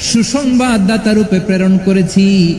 সুসংবাদদাতা রূপে প্রেরণ করেছি।